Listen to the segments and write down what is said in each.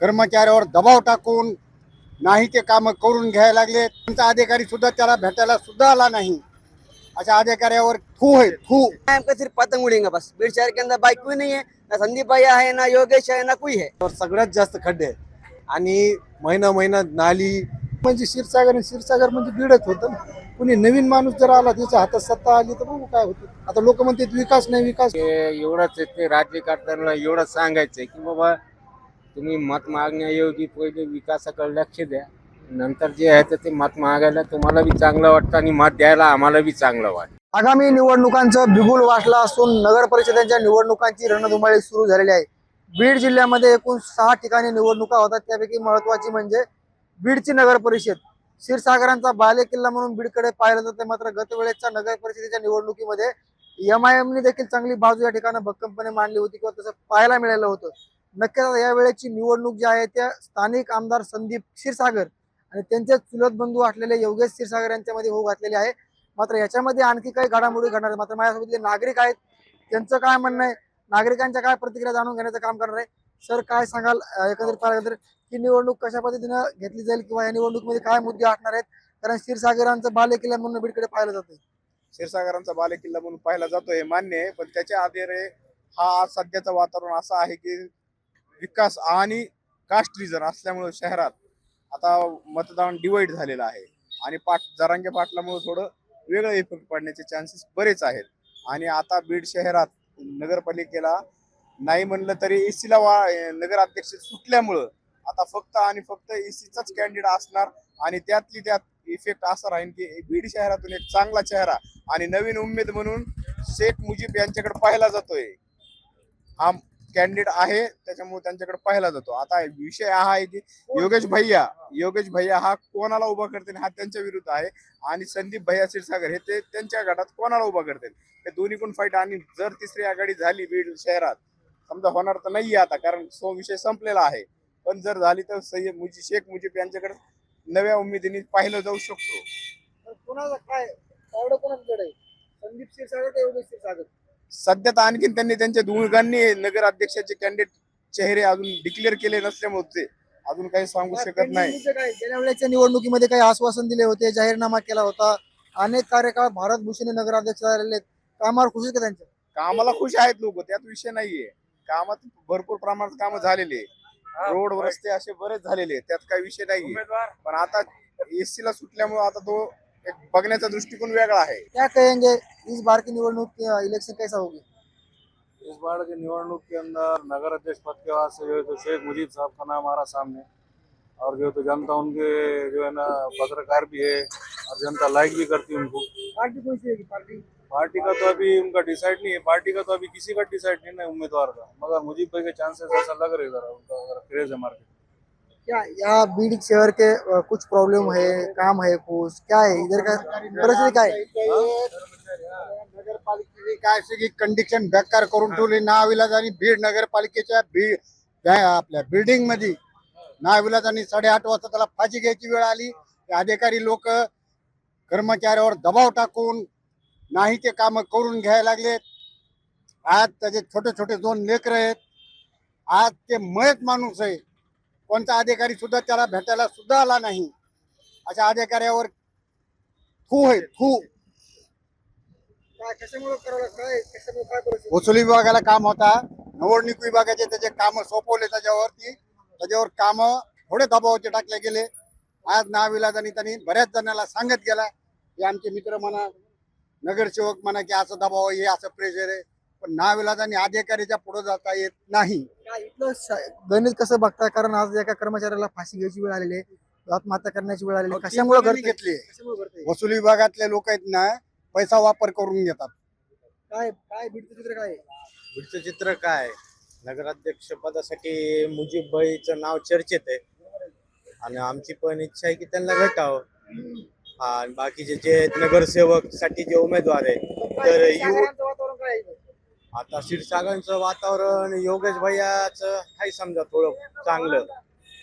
कर्मचाऱ्यावर दबाव टाकून नाही ते कामं करून घ्यायला लागले. त्यांचा अधिकारी सुद्धा त्याला भेटायला सुद्धा आला नाही. अशा अधिकाऱ्यावर थू आहे थू हमको सिर्फ पतंग उड़ेंगे बस. बीड़ शहर के अंदर बाइक कोई नहीं है ना संदीप भैया है ना योगेश है ना कोई है वर सगळ्यात जास्त खड्डे आहेत. आणि महिना महिना नाली. म्हणजे क्षीरसागर आणि क्षीरसागर म्हणजे बीडच होतं ना. कुणी नवीन माणूस जर आला त्याच्या हातात सत्ता आली तर बघू काय होतं. आता लोक म्हणतात विकास नाही विकास एवढंच आहे ते राज्यकर्त्यांना एवढंच सांगायचंय की बाबा तुम्ही मत मागण्याऐवजी पहिले विकासाकडे लक्ष द्या. नंतर जे आहे तर ते मत मागायला तुम्हाला बी चांगलं वाटतं आणि मत द्यायला आम्हाला बी चांगलं वाटतं. आगामी निवडणुकांचं बिगुल वाचला असून नगर परिषदेच्या निवडणुकांची रणधुमाळी सुरू झालेली आहे. बीड जिल्ह्यामध्ये एकूण सहा ठिकाणी निवडणुका होतात. त्यापैकी महत्वाची म्हणजे बीडची नगर परिषद. क्षीरसागरांचा बाले किल्ला म्हणून बीडकडे पाहिलं जाते. मात्र गतवेळेच्या नगर परिषदेच्या निवडणुकीमध्ये एम आय एमनी देखील चांगली बाजू या ठिकाणी भक्कमपणे मांडली होती किंवा तसं पाहायला मिळालं होतं. नक्कीच या वेळेची निवडणूक जी आहे त्या स्थानिक आमदार संदीप क्षीरसागर आणि त्यांचे चुलत बंधू असलेले योगेश क्षीरसागर यांच्यामध्ये होऊ घातलेले आहे. मात्र याच्यामध्ये आणखी काही घडामोडी घडणार मात्र माझ्यासोबत जे नागरिक आहेत त्यांचं काय म्हणणं आहे? नागरिकांच्या काय प्रतिक्रिया जाणून घेण्याचं काम करणार आहे? सर काय सांगाल? अं, एकंदरीत पाहिलं ही निवडणूक कशा पद्धतीनं घेतली जाईल किंवा या निवडणुकीमध्ये काय मुद्दे असणार आहेत? कारण क्षीरसागरांचं बाले किल्ला म्हणून बीडकडे पाहिलं जातं क्षीरसागरांचा बालेकिल्ला म्हणून पाहिला जातो हे मान्य आहे. पण त्याच्या आधारे हा सध्याचं वातावरण असं आहे की विकास आणि कास्ट रिजन असल्यामुळं शहरात आता मतदान डिवाइड झालेलं आहे. आणि पाट जरांगे पाटलामुळे थोडं वेगळं इफेक्ट पडण्याचे चान्सेस बरेच आहेत. आणि आता बीड शहरात नगरपालिकेला नाही म्हणलं तरी एसीला वा नगराध्यक्ष सुटल्यामुळं आता फक्त आणि फक्त एसीचाच कॅन्डिडेट असणार आणि त्यातली त्यात इफेक्ट असा राहील की बीड शहरातून एक चांगला चेहरा आणि नवीन उमेद म्हणून शेख मुजीब यांच्याकडे पाहिला जातोय. हा कॅन्डिडेट आहे त्याच्यामुळे त्यांच्याकडे पाहिला जातो. आता विषय हा आहे की योगेश भैया योगेश भैया हा कोणाला उभा करतील हा त्यांच्या विरुद्ध आहे. आणि संदीप भैया क्षीरसागर हे ते त्यांच्या गटात कोणाला उभा करतील? हे दोन्ही कोण फाईट आणि जर तिसरी आघाडी झाली बीड शहरात समजा होणार तर नाहीये आता कारण तो विषय संपलेला आहे. पण जर झाली तर सय्यद मुजी शेख मुजीब यांच्याकडे नव्या उमेदीने पाहिलं जाऊ शकतो. तर कोणाचं काय कोणाकडे? संदीप क्षीरसागर योगेश क्षीरसागर? सध्या तर आणखीन त्यांनी त्यांच्या दोघांनी नगर अध्यक्षाचे कॅन्डिडेट चेहरे अजून डिक्लेअर केले नसल्यामुळे ते अजून काही सांगू शकत नाही गेल्या वेळेच्या निवडणुकीमध्ये काही आश्वासन दिले होते जाहीरनामा केला होता अनेक कार्यकाळ भारत भूषणी नगराध्यक्ष झालेले आहेत. कामावर खुशी का त्यांच्या कामाला खुश आहेत लोक त्यात विषय नाहीये कामात भरपूर प्रमाणात काम झालेले आहे. रोड रस्ते असे बरेच झालेले आहेत. त्यात काही विषय नाहीये पण आता एससी ला सुटल्यामुळे आता तो बघण्याचा दृष्टिकोन वेगळा आहे. क्या कहेंगे इस बार की निवडणूक इलेक्शन कैसा होगी? इस बार के निवडणूक के अंदर नगर अध्यक्ष पद के वास्ते जो है तो शेख मुजीब साहब का नाम आ रहा सामने। और जो है तो जनता उनके जो है ना पत्रकार भी है और जनता लाइक भी करती है उनको। पार्टी कौन सी पार्टी? पार्टी का तो अभी उनका डिसाइड नहीं है। पार्टी का तो अभी किसी का डिसाइड नहीं है उम्मीदवार का। मगर मुजीब भाई के चांसेस ऐसा लग रहे उनका अगर क्रेज है मार्केट क्या या बीड शहर के अ, कुछ प्रॉब्लम है काम है कुछ? क्या है? इधर का परिस्थिती काय आहे? नगरपालिकेची काय सगळी कंडिशन बेकार करून ठेवली. नाविलाज आणि बीड नगरपालिकेच्या बीड काय आपल्या बिल्डिंगमध्ये नाविलाज आणि साडेआठ वाजता त्याला फाशी घ्यायची वेळ आली. ते अधिकारी लोक कर्मचाऱ्यावर दबाव टाकून नाही ते काम करून घ्यायला लागलेत आज त्याचे छोटे छोटे दोन लेकर आहेत. आज ते मयत माणूस आहे. कोणता अधिकारी सुद्धा त्याला भेटायला सुद्धा आला नाही. अशा अधिकाऱ्यावर थू आहे थू. वसुली विभागाला काम होता. निवडणूक विभागाचे त्याचे काम सोपवले त्याच्यावरती. त्याच्यावर काम थोडे दबावाचे टाकले गेले. आज नाविलाजानी त्यांनी बऱ्याच जणांना सांगत गेला. की आमचे मित्र म्हणा नगरसेवक म्हणा की असं दबाव आहे असं प्रेशर आहे. पण नाविलाजानी अधिकारीच्या पुढे जाता येत नाही काय इथलं श- गणित कसं बघताय कारण आज एका कर्मचाऱ्याला फाशी घ्यायची वेळ आलेली आहे आत्महत्या करण्याची वेळ आलेली आहे. कशामुळे घडतंय? घेतली कशामुळे? वसुली विभागातले लोक आहेत ना पैसा वापर करून घेतात काय काय बीडचं चित्र काय आहे? पुढचं चित्र काय नगराध्यक्ष पदासाठी मुजीबभाईचं नाव चर्चेत आहे आणि आमची पण इच्छा आहे की त्यांना भेटावं हा आणि बाकीचे जे आहेत नगरसेवकसाठी जे उमेदवार आहेत तर यु सागरांचं वातावरण काय आहे इथं? आता क्षीरसागरचं वातावरण योगेश भैयाचं आहे समजा थोडं चांगलं.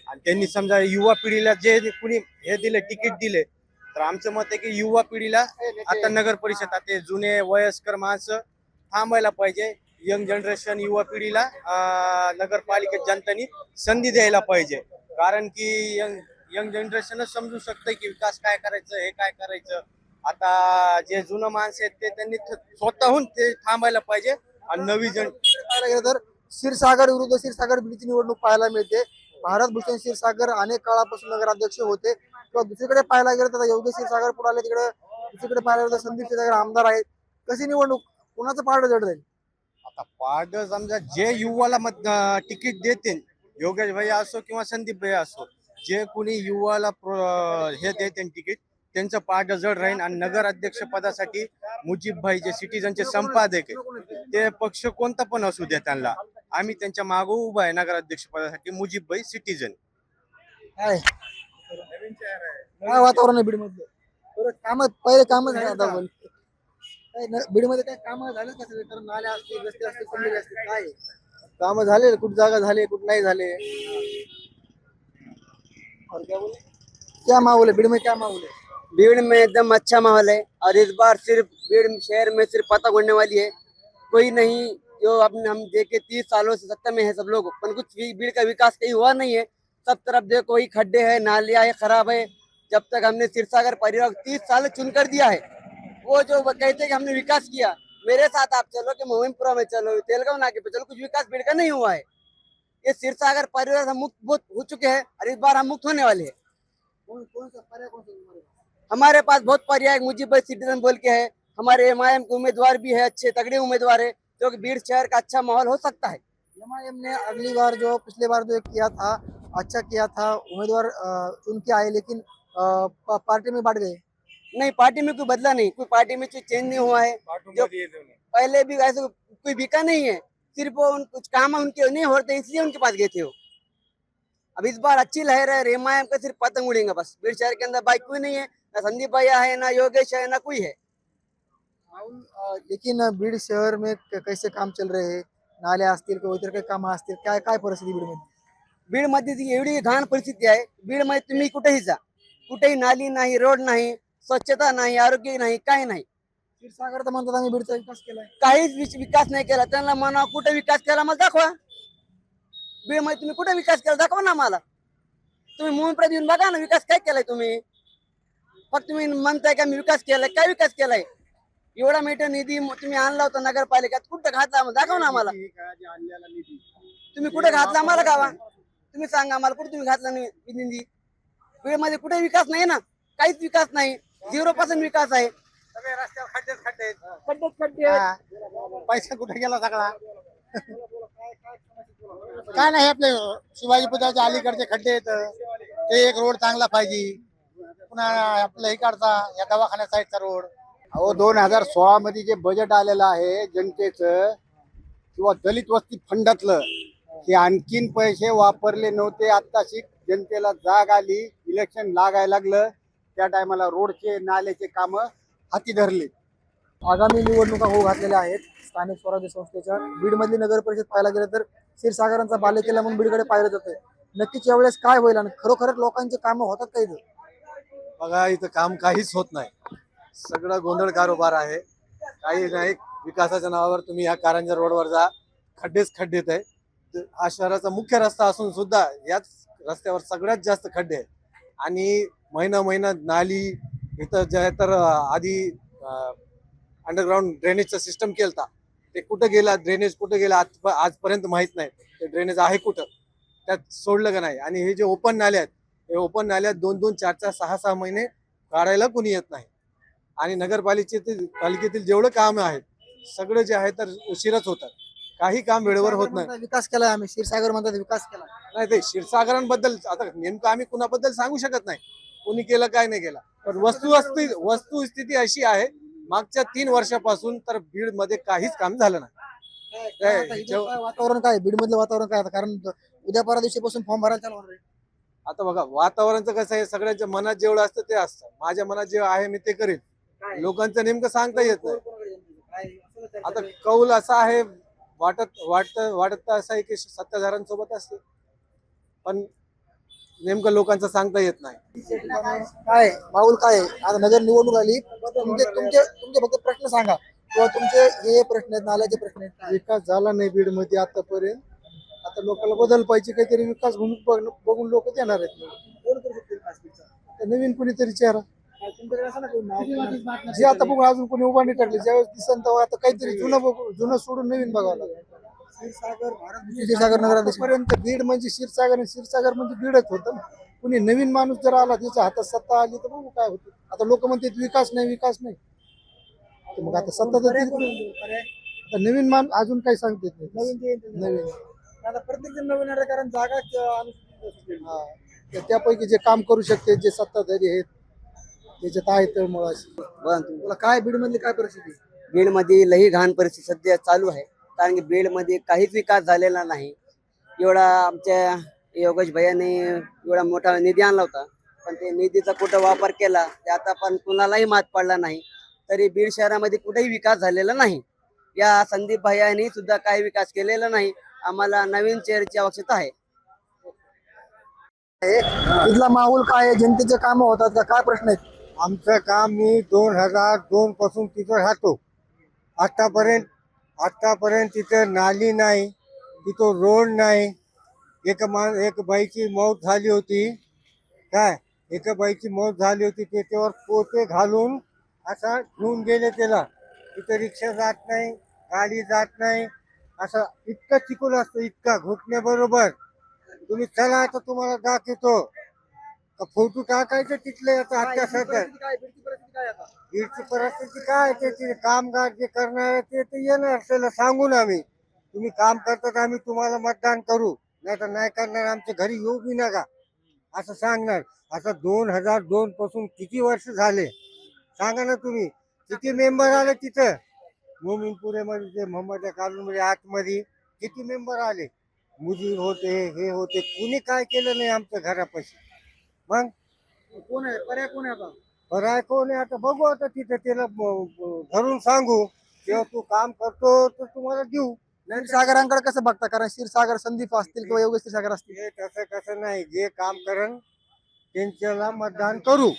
आणि त्यांनी समजा युवा पिढीला जे कुणी हे दिले तिकीट दिले तर आमचं मत आहे की युवा पिढीला आता नगर परिषद आता ते जुने वयस्कर माणसं थांबायला पाहिजे. यंग जनरेशन युवा पिढीला नगरपालिकेत जनतेने संधी द्यायला पाहिजे. कारण की यंग यंग जनरेशनच समजू शकतं की विकास काय करायचं हे काय करायचं. आता जे जुनं माणसं आहेत ते त्यांनी स्वतःहून ते थांबायला पाहिजे. आणि नवी पाहायला गेलं तर क्षीरसागर विरुद्ध क्षीरसागर बीडची निवडणूक पाहायला मिळते. भारत भूषण क्षीरसागर अनेक काळापासून नगराध्यक्ष होते. किंवा दुसरीकडे पाहायला गेलं तर योगेश क्षीरसागर पुढे आले तिकडे दुसरीकडे पाहायला गेलं तर संदीप क्षीरसागर आमदार आहेत. कशी निवडणूक? कुणाचं पारड जड जाईल? आता पारड समजा जे युवाला मत तिकीट देतील योगेश भैया असो किंवा संदीप भैया असो जे कोणी युवाला हे देतील तिकीट त्यांचं पाठ जड राहील आणि नगर अध्यक्ष पदासाठी मुजीबभाई जे सिटीजनचे संपादक आहे ते पक्ष कोणता पण असू द्या त्यांना. आम्ही त्यांच्या मागो उभा आहे नगराध्यक्ष पदासाठी मुजीबभाई सिटीजन काय? काय वातावरण आहे बीडमध्ये बरं काम पहिले कामच नाही आता बीडमध्ये काय काम झालं का सगळे? कारण नाल्या असतील रस्ते असतील पडलेले असतील काय? काम झाले कुठं जागा झाले कुठ नाही झाले. और क्या बोले क्या माहौल बीडमध्ये क्या माहौल भीड़ में एकदम अच्छा माहौल है और इस बार सिर्फ़ भीड़ शहर में सिर्फ़ पतंग उड़ने वाली है। कोई नहीं, जो अपने हम देखे तीस सालों से सत्ता में है सब लोग, पर कुछ भी भीड़ का विकास कहीं हुआ नहीं है। सब तरफ़ देखो ही खड्डे है, नालिया है, खराब है। जब तक हमने सिरसागर परिवार तीस साल चुन कर दिया है, वो जो कहते कि हमने विकास किया, मेरे साथ आप चलो कि मोहिमपुरा में चलो तेलगांव नाके पे चलो, कुछ विकास भीड़ का नहीं हुआ है। ये सिरसागर परिवार हम मुक्त हो चुके हैं और इस बार हम मुक्त होने वाले हैं। कौन कौन सा कौन सा? हमारे पास बहुत पर्याय मुजीब भाई सिटीजन बोल के है। हमारे एम आई एम के उम्मीदवार भी है अच्छे तगड़े उम्मीदवार है जो कि भीड़ शहर का अच्छा माहौल हो सकता है। एमआईएम ने अगली बार जो पिछले बार जो किया था अच्छा किया था उम्मीदवार चुन के आए लेकिन पार्टी में बांट गए। नहीं पार्टी में कोई बदला नहीं कोई पार्टी में कोई चेंज नहीं हुआ है। जो पहले भी ऐसे कोई बिका नहीं है सिर्फ़ वो उन कुछ काम उनके नहीं होते इसलिए उनके पास गए थे वो। अब इस बार अच्छी लहर है रेमायम का सिर्फ़ पतंग उड़ेंगे बस। भीड़ शहर के अंदर बाइक कोई नहीं है ना संदीप भैया है ना योगेश है ना कोई है। राहुल लेकिन बीड शहर में कैसे काम चल रहे हैं? नाल्या असतील किंवा इतर काही कामं असतील काय काय परिस्थिती बीडमध्ये बीडमध्ये ती एवढी घाण परिस्थिती आहे बीडमध्ये तुम्ही कुठेही जा. कुठेही नाली नाही रोड नाही स्वच्छता नाही आरोग्य नाही काही नाही. क्षीरसागर तर म्हणतात आम्ही बीडचा विकास केलाय. काहीच विच- विकास नाही केला. त्यांना म्हणा कुठे विकास केला मला दाखवा. बीडमध्ये तुम्ही कुठे विकास केला दाखवा ना मला तुम्ही मोहनप्रत येऊन बघा ना विकास काय केलाय तुम्ही? फक्त तुम्ही म्हणताय का मी विकास केलाय? काय विकास केलाय? एवढा मोठा निधी तुम्ही आणला होता नगरपालिकेत. कुठं घातला आम्हाला? दाखवा ना आम्हाला. तुम्ही कुठे घातला आम्हाला गावा? तुम्ही सांगा आम्हाला कुठे तुम्ही घातला नाही निधी? बीडमध्ये कुठे विकास नाही ना? काहीच विकास नाही. झिरो पर्सेंट विकास आहे. खड्डेच खड्डे आहेत. पैसा कुठे गेला सगळा? काय नाही आपले शिवाजी पुतळ्याच्या अलीकडचे खड्डे आहेत. ते एक रोड चांगला पाहिजे. पुन्हा आपलं इकडचा या दवाखान्या साईडचा रोड. अहो दोन हजार सोळा मध्ये जे बजेट आलेलं आहे जनतेचं किंवा दलित वस्ती फंडातलं ते आणखीन पैसे वापरले नव्हते. आत्ताशी जनतेला जाग आली इलेक्शन लागायला लागलं. त्या टायमाला रोडचे नाल्याचे कामं हाती धरले. आगामी निवडणुका होऊ घातलेल्या आहेत. स्थानिक स्वराज्य संस्थेच्या बीडमधली नगर परिषद पाहायला गेलं तर क्षीरसागरांचा बालेकिल्ला म्हणून बीडकडे पाहिलं जातं नक्कीच यावेळेस काय होईल आणि खरोखरच लोकांचे कामं होतात का इथं? बघा इथं काम काहीच होत नाही. सगळं गोंधळ कारोबार आहे. काही नाही विकासाच्या नावावर तुम्ही ह्या कारंजा रोडवर जा. खड्डेच खड्डेत आहे. हा शहराचा मुख्य रस्ता असून सुद्धा याच रस्त्यावर सगळ्यात जास्त खड्डे आहेत. आणि महिना महिना नाली इथं ज्या तर आधी अंडरग्राऊंड ड्रेनेजचं सिस्टम केलता. ते कुठं गेला ड्रेनेज कुठं गेला आज आजपर्यंत माहीत नाही. ते ड्रेनेज आहे कुठं? त्यात सोडलं का नाही? आणि हे जे ओपन नाले आहेत हे ओपन नाल्यात दोन दोन चार चार सहा सहा महिने काढायला कुणी येत नाही. आणि नगरपालिकेतील पालिकेतील जेवढं काम आहे सगळं जे आहे तर उशिराच होतात. काही काम वेळेवर होत नाही. विकास केलाय आम्ही क्षीरसागर म्हणतात विकास केला नाही ते क्षीरसागरांबद्दल आता नेमकं आम्ही कुणाबद्दल सांगू शकत नाही. कोणी केलं काय नाही केलं. पण वस्तू वस्तुस्थिती अशी आहे मागच्या तीन वर्षापासून तर बीडमध्ये काहीच काम झालं नाही. वातावरण काय बीड मधलं वातावरण काय? आता? कारण उद्या परवा दिवशीपासून फॉर्म भरायला चालू. आता बघा वातावरणचं कसं आहे सगळ्यांच्या मनात जेवढं असतं ते असतं. माझ्या मनात जे आहे मी ते करेन. लोकांचं नेमकं सांगता येत नाही. आता. कौल असा आहे वाटत वाटत वाटत असं आहे की सत्ताधाऱ्यांसोबत असते पण नेमकं लोकांचं सांगता येत नाही. काय? माऊल काय? आता नगर निवडणूक आली. तुमचे तुमचे तुमचे फक्त प्रश्न सांगा. किंवा तुमचे हे प्रश्न आहेत नाल्याचे प्रश्न आहेत? विकास झाला नाही बीडमध्ये आतापर्यंत. आता लोकांना बदल पाहिजे काहीतरी विकास भूमी बघ- बघून लोक देणार आहेत कोण करू? तर नवीन कुणीतरी चेहरा काय तुमच्याकडे असं ना कोणी नाव? जे आता बघून अजून कोणी उभा नाही टाकले ज्यावेळेस दिसन तेव्हा आता काहीतरी जुनं बघू जुनं सोडून नवीन बघावं लागेल क्षीरसागर भारत क्षीरसागर आतापर्यंत बीड म्हणजे क्षीरसागर आणि क्षीरसागर म्हणजे बीडच होतं ना. कुणी नवीन माणूस जर आला त्याच्या हातात सत्ता आली तर बघू काय होतं आता लोक म्हणतात विकास नाही विकास नाही तर मग आता सत्ता तर पर्याय ती- कोण होईल? पर्याय? आता नवीन मान अजून काही सांगते नवीन ते नवीन आता प्रत्येक जण नवीन आहे कारण जागाच अं, अनुसूचित असते. हा. तर त्यापैकी जे काम करू शकते जे सत्ताधारी आहेत त्याच्यात आहे तळमळ अशी बघा तुम्ही. तुला काय बीड मधली काय परिस्थिती? बीडमध्ये लई घाण परिस्थिती सध्या चालू आहे. कारण की बीडमध्ये काहीच विकास झालेला नाही. एवढा आमच्या योगेश भैयाने एवढा मोठा निधी आणला होता. पण ते निधीचा कुठं वापर केला ते आता पण कुणालाही मात पडला नाही. तरी बीड शहरामध्ये कुठेही विकास झालेला नाही. या संदीप भैयानी सुद्धा काही विकास केलेला नाही. आम्हाला नवीन चेअरची आवश्यकता आहे. इथला माहोल काय आहे? जनतेचे काम होतात का? काय प्रश्न आहेत? आमचं काम मी दोन हजार दोन पासून तिथं राहतो. आतापर्यंत आतापर्यंत तिथं नाली नाही तिथं रोड नाही. एक मा एक बाईची मौत झाली होती. काय? एका बाईची मौत झाली होती त्याच्यावर पोते घालून असा घेऊन गेले त्याला. तिथं रिक्षा जात नाही गाडी जात नाही. असं इतकं चिकून असतं इतका घुटण्याबरोबर. तुम्ही चला आता तुम्हाला दाखवतो का फोटो टाकायचं तिथले आता काय बीडची परिस्थिती काय आता? त्याची कामगार जे करणार ते ते येणार त्याला सांगून आम्ही. तुम्ही काम करतात आम्ही तुम्हाला मतदान करू. नाही तर नाही करणार आमच्या घरी येऊ बी नका. असं सांगणार. असं दोन हजार दोन पासून किती वर्ष झाले? सांगा ना तुम्ही. किती मेंबर आले तिथं? मोमीनपुरेमध्ये ते मोहम्मद कॉलनीमध्ये आतमध्ये किती मेंबर आले? मुजीर होते हे होते. कुणी काय केलं नाही आमच्या घरापाशी? मग? कोण आहे? पर्याय कोण आहे आता? बरं कोण आहे? आता बघू आता तिथं त्याला धरून सांगू. तेव्हा तू काम करतो तर तुम्हाला देऊ. नाही क्षीरसागरांकडे कसं बघता? कारण क्षीरसागर संदीप असतील किंवा योगेश क्षीरसागर असतील. हे तसं कसं नाही. जे काम करण त्यांच्याला मतदान करू.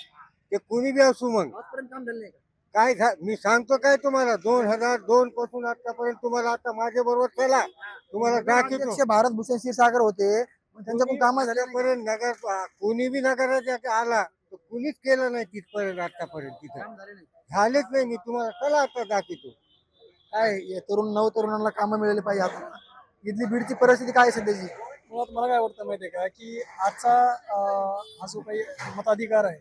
ते कुणी बी असू मग. आजपर्यंत काम झालं नाही का? काय झा- मी सांगतो काय तुम्हाला दोन हजार दोन पासून आतापर्यंत तुम्हाला आता माझ्या बरोबर चला. तुम्हाला दाखवतो. भारत भूषण क्षीरसागर होते. पण त्यांच्याकडून कामं झाले नाही. आतापर्यंत नगर कोणी बी नगराध्यक्ष आला तर कुणीच केलं नाही तिथपर्यंत आतापर्यंत तिथं. झालेच नाही. मी तुम्हाला चला आता दाखवतो. काय या तरुण नव तरुणांना कामं मिळाली पाहिजे आता. इथली बीडची परिस्थिती काय आहे सध्याची? मुळात मला काय वाटतं माहितीये का की आजचा अं, हा जो काही मताधिकार आहे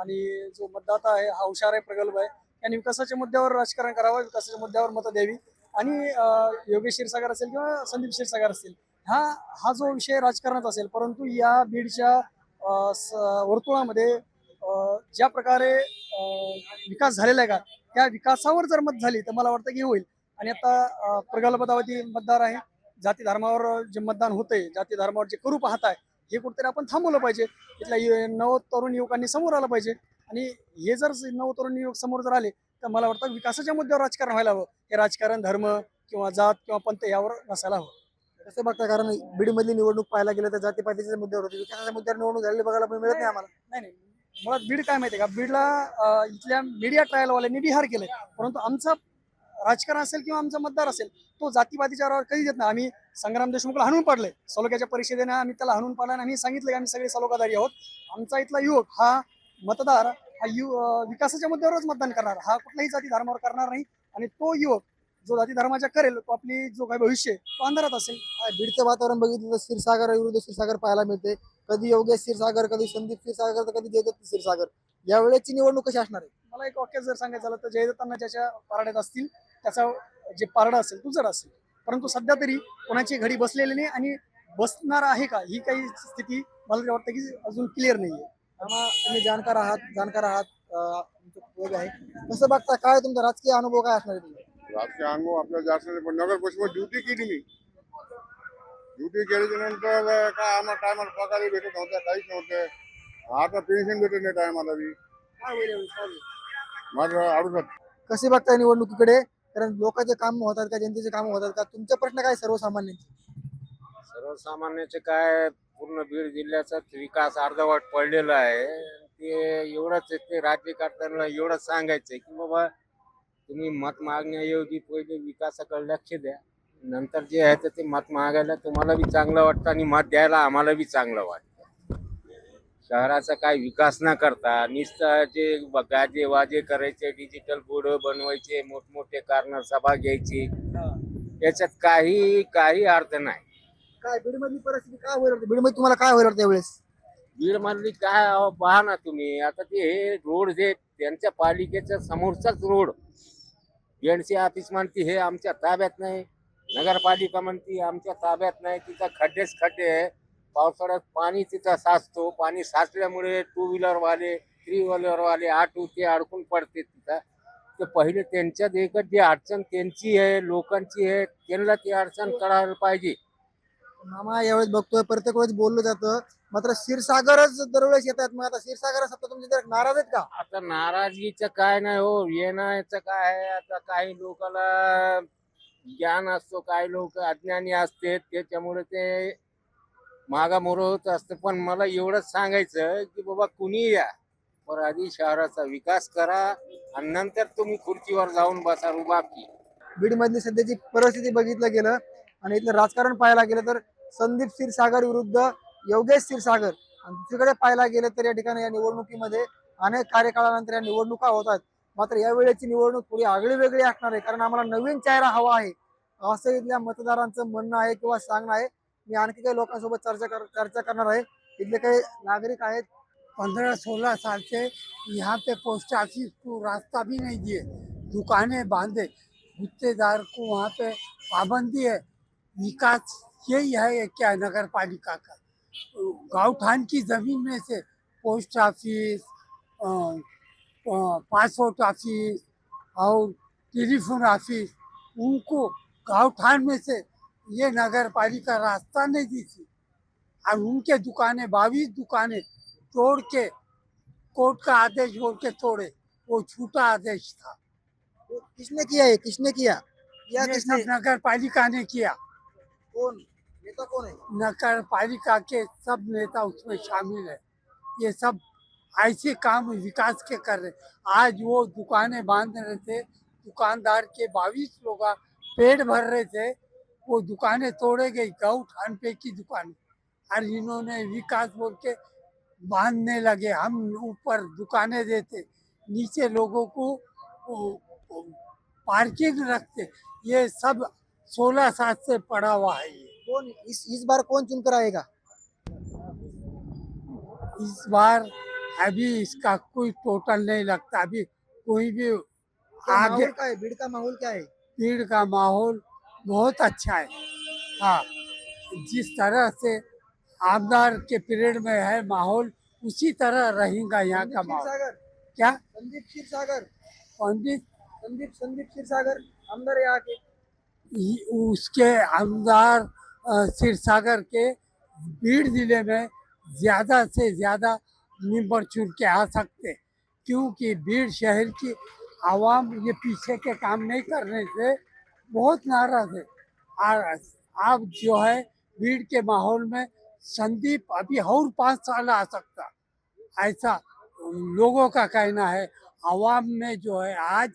आणि जो मतदाता आहे हा हुशार आहे प्रगल्भ आहे. यांनी विकासाच्या मुद्द्यावर राजकारण करावं विकासाच्या मुद्द्यावर मतं द्यावी. आणि योगेश क्षीरसागर असेल किंवा संदीप क्षीरसागर असतील हा हा जो विषय राजकारणाचा असेल परंतु या बीडच्या वर्तुळामध्ये ज्या प्रकारे विकास झालेला आहे का त्या विकासावर जर मत झाली तर मला वाटतं की होईल. आणि आता अं, मतदार आहे जाती धर्मावर जे मतदान होतंय जाती धर्मावर जे करू पाहताय हे कुठेतरी आपण थांबवलं पाहिजे. इथल्या नव तरुण युवकांनी समोर आलं पाहिजे. आणि हे जर नव तरुण युवक समोर जर आले तर मला वाटतं विकासाच्या मुद्द्यावर राजकारण व्हायला हवं. हे राजकारण धर्म किंवा जात किंवा पंथ यावर नसायला हवं. कसं बघता? कारण बीड मधली निवडणूक पाहायला गेलं तर जातीपातीच्या मुद्द्यावर होती. विकासाच्या मुद्द्यावर निवडणूक झालेली बघायला मिळत नाही आम्हाला. नाही नाही मुळात बीड काय माहितीये का? बीडला इथल्या मीडिया ट्रायलवाल्यांनी बिहार केलंय. परंतु आमचा राजकारण असेल किंवा आमचा मतदार असेल तो जातीपातीच्या रावर कधी देत नाही. आम्ही संग्राम देशमुखला हाणून पाडले सलोख्याच्या परिषदेने आम्ही त्याला हाणून पाडला आणि आम्ही सांगितलं की आम्ही सगळे सलोखादारी आहोत. आमचा इथला युवक हा मतदार हा यु विकासाच्या मुद्द्यावरच मतदान करणार. हा कुठल्याही जाती धर्मावर करणार नाही. आणि तो युवक जो जाती धर्माच्या करेल तो आपली जो काही भविष्य आहे, तो अंधारात असेल. बीडचं वातावरण बघितलं तर क्षीरसागर विरुद्ध क्षीरसागर पाहायला मिळते. कधी योगेश क्षीरसागर कधी संदीप क्षीरसागर तर कधी जयदत्त क्षीरसागर. यावेळेची निवडणूक कशी असणार आहे? मला एक वाक्य जर सांगायचं झालं तर जयदत्तांना ज्याच्या पारड्यात असतील त्याचा जे पारडा असेल तो जड असेल. परंतु सध्या तरी कोणाची घडी बसलेली नाही आणि बसणार आहे का? ही काही स्थिती मला तरी वाटतं की अजून क्लिअर नाहीये. त्यामुळे तुम्ही जाणकार आहात जाणकार आहात अं, तुमचं उपयोग आहे. कसं बघता काय तुमचा राजकीय अनुभव काय असणार आहे तुमचा? राजकीय अनुभव आपल्याला जास्त नाही पण नगर परिषद ड्युटी केली मी. ड्युटी केल्याच्यानंतर काय आम्हाला टायमाला पगारही भेटत नव्हता काहीच नव्हतं. आता पेन्शन भेटत नाही टायमाला बी. काय होईल यावेळी? काय होईल? माझं अडूसात कसे बघताय निवडणुकीकडे? कारण लोकांचे काम होतात का जनतेचे काम होतात का? तुमचे प्रश्न काय सर्वसामान्यांचे? सर्वसामान्याचे काय पूर्ण बीड जिल्ह्याचाच विकास अर्धवट पडलेला आहे. ते एवढंच आहे ते राज्यकर्त्यांना एवढंच सांगायचंय की बाबा तुम्ही मत मागण्याऐवजी पहिले विकासाकडे लक्ष द्या. नंतर जे आहे तर ते मत मागायला तुम्हाला बी चांगलं वाटतं आणि मत द्यायला आम्हाला बी चांगलं वाटतं. शहराचा काय विकास न करता नुसतं जे गाजे वाजे करायचे डिजिटल बोर्ड बनवायचे मोठमोठे कारण सभा घ्यायची. याच्यात काही काही अर्थ नाही. काय? बीड मधली परिस्थिती काय होईल? बीडमध्ये तुम्हाला काय होईल त्यावेळेस बीड मधली काय अहो, पहा ना तुम्ही. आता ते हे रोड जे त्यांच्या पालिकेच्या समोरचाच रोड. बीएनसी ऑफिस म्हणते हे आमच्या ताब्यात नाही. नगरपालिका म्हणते आमच्या ताब्यात नाही. तिथं खड्डेच खड्डे आहे. पावसाळ्यात पाणी तिथं साचतो. पाणी साचल्यामुळे टू व्हीलर वाले थ्री व्हीलर वाले ऑटो ते अडकून पडते तिथं. ते पहिले त्यांच्यात एकच जी अडचण त्यांची आहे लोकांची आहे त्यांना ती अडचण कळायला पाहिजे. मामा यावेळेस बघतोय प्रत्येक वेळेस बोललं जातं. मात्र क्षीरसागरच दरवेळेस येतात मग आता क्षीरसागर सत्ता तुमच्या इथे नाराज आहेत का? आता नाराजगीचं काय नाही हो. येण्याचं काय आहे? आता काही लोकांना ज्ञान असतो काही लोक अज्ञानी असते. त्याच्यामुळे ते मागामोर होत असते. पण मला एवढंच सांगायचं की बाबा कुणी या. पण आधी शहराचा विकास करा आणि नंतर तुम्ही खुर्चीवर जाऊन बसा रुबाबकी बीड मधली सध्याची परिस्थिती बघितलं गेलं आणि इथलं राजकारण पाहायला गेलं तर संदीप क्षीरसागर विरुद्ध योगेश क्षीरसागर. आणि दुसरीकडे पाहायला गेलं तर या ठिकाणी या निवडणुकीमध्ये अनेक कार्यकाळानंतर या निवडणुका होतात मात्र या वेळेची निवडणूक थोडी आगळी वेगळी असणार आहे. कारण आम्हाला नवीन चेहरा हवा आहे. असं इथल्या मतदारांचं म्हणणं आहे किंवा सांगणं आहे. मी आणखी काही लोकांसोबत चर्चा कर चर्चा करणार आहे. इथले काही नागरिक आहेत. पंद्रह सोलह साल से यहाँ पे पोस्ट ऑफिस को रास्ता भी नहीं दिए. दुकानें बांधे. गुत्तेदार को वहाँ पे पाबंदी है. विकास यही है क्या नगर पालिका का? गाँव की ज़मीन में से पोस्ट ऑफ़िस पासपोर्ट ऑफ़िस और टेलीफोन ऑफ़िस उनको गाँव में से ये नगर पालिका रास्ता नहीं दी थी। और उनके दुकानें बाईस दुकानें तोड़ के कोर्ट का आदेश बोल के तोड़े वो छूटा आदेश था। तो किसने किया ये? किसने किया? या किसने? नगर पालिका ने किया। कौन? नगर पालिका के सब नेता उसमें शामिल है। ये सब ऐसे काम विकास के कर रहे आज वो दुकानें बाँध रहे थे, दुकानदार के बाईस लोग पेट भर रहे थे, वो दुकानें तोड़े गई गौ ठान पे की दुकान। और इन्होंने विकास बोल के बांधने लगे, हम ऊपर दुकानें देते, नीचे लोगों को पार्किंग रखते। ये सब सोलह साल से पड़ा हुआ है ये। कौन इस इस बार कौन चुनकर आएगा? इस बार अभी इसका कोई टोटल नहीं लगता। अभी कोई भी आगे क्या है? भीड़ का माहौल क्या है? भीड़ का माहौल बहुत अच्छा है। हाँ जिस तरह से आमदार के पीरियड में है माहौल उसी तरह रहेगा यहाँ का माहौल। क्या? संदीप क्षीरसागर। पंडित संदीप संदीप क्षीरसागर आमदार यहाँ के। उसके आमदार सिरसागर के भीड़ ज़िले में ज़्यादा से ज़्यादा मेंबर चुन के आ सकते क्योंकि भीड़ शहर की आवाम ये पीछे के काम नहीं करने से बहुत नाराज़ है। और अब जो है भीड़ के माहौल में संदीप अभी और पाँच साल आ सकता। ऐसा लोगों का कहना है, आवाम में जो है आज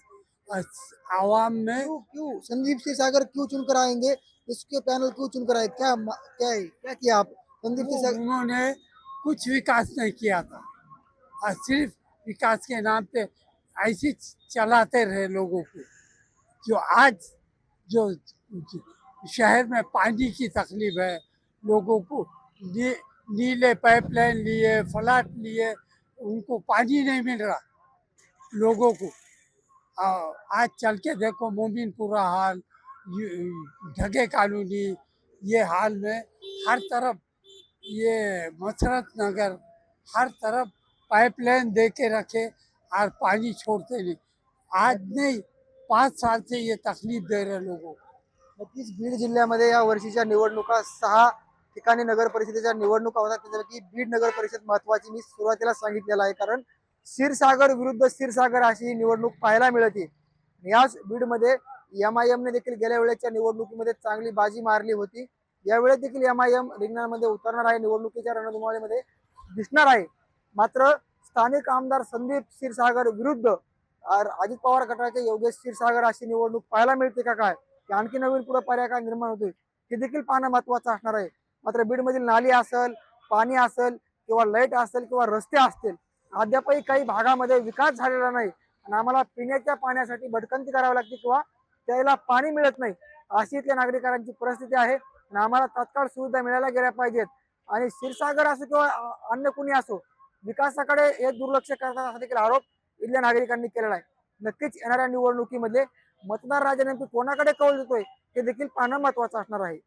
आवाम में क्यों? संदीप क्षीरसागर क्यों चुनकर आएँगे? इसके पैनल क्यों चुनकर आए। क्या क्या है? क्या किया आप? संदीप क्षीरसागर उन्होंने कुछ विकास नहीं किया था। और सिर्फ़ विकास के नाम पे ऐसे चलाते रहे लोगों को जो आज जो शहर में पानी की तकलीफ़ है लोगों को नी, नीले पाइपलाइन लिए फ्लैट लिए उनको पानी नहीं मिल रहा लोगों को। आज चल के देखो मोमिनपुरा हाल ढगे कॉलोनी ये हाल में हर तरफ ये मसरत नगर हर तरफ पाइपलाइन दे के रखे और पानी छोड़ते नहीं। आज नहीं पाँच साल से ये तकलीफ दे रहे लोगों नक्कीच बीड जिल्ह्यामध्ये या वर्षीच्या निवडणुका सहा ठिकाणी नगर परिषदेच्या निवडणुका होतात. त्याच्यापैकी बीड नगर परिषद महत्वाची मी सुरुवातीला सांगितलेलं आहे. कारण क्षीरसागर विरुद्ध क्षीरसागर अशी ही निवडणूक पाहायला मिळते. आणि याच बीडमध्ये एम आय एमने देखील गेल्या वेळेच्या निवडणुकीमध्ये चांगली बाजी मारली होती. यावेळेस देखील एम आय एम रिंगणामध्ये उतरणार आहे. निवडणुकीच्या रणधुमाळीमध्ये दिसणार आहे. मात्र स्थानिक आमदार संदीप क्षीरसागर विरुद्ध अजित पवार गटाचे योगेश क्षीरसागर अशी निवडणूक पाहायला मिळते का काय? की आणखी नवीन पुढे पर्याय काय निर्माण होतोय? हे देखील पाहणं महत्वाचं असणार आहे. मात्र बीडमधील नाली असेल पाणी असेल किंवा लाइट असेल किंवा रस्ते असतील अद्यापही काही भागामध्ये विकास झालेला नाही. आणि आम्हाला पिण्याच्या पाण्यासाठी भटकंती करावी लागते किंवा त्याला पाणी मिळत नाही. अशी इथल्या नागरिकांची परिस्थिती आहे. आणि आम्हाला तात्काळ सुविधा मिळायला गेल्या पाहिजेत. आणि क्षीरसागर असो किंवा अन्य कुणी असो विकासाकडे हे दुर्लक्ष करतात असा देखील आरोप इथल्या नागरिकांनी केलेला आहे. नक्कीच येणाऱ्या निवडणुकीमध्ये मतदार राजा नेमकी कोणाकडे कौल देतोय हे देखील पाहणं महत्वाचं असणार आहे.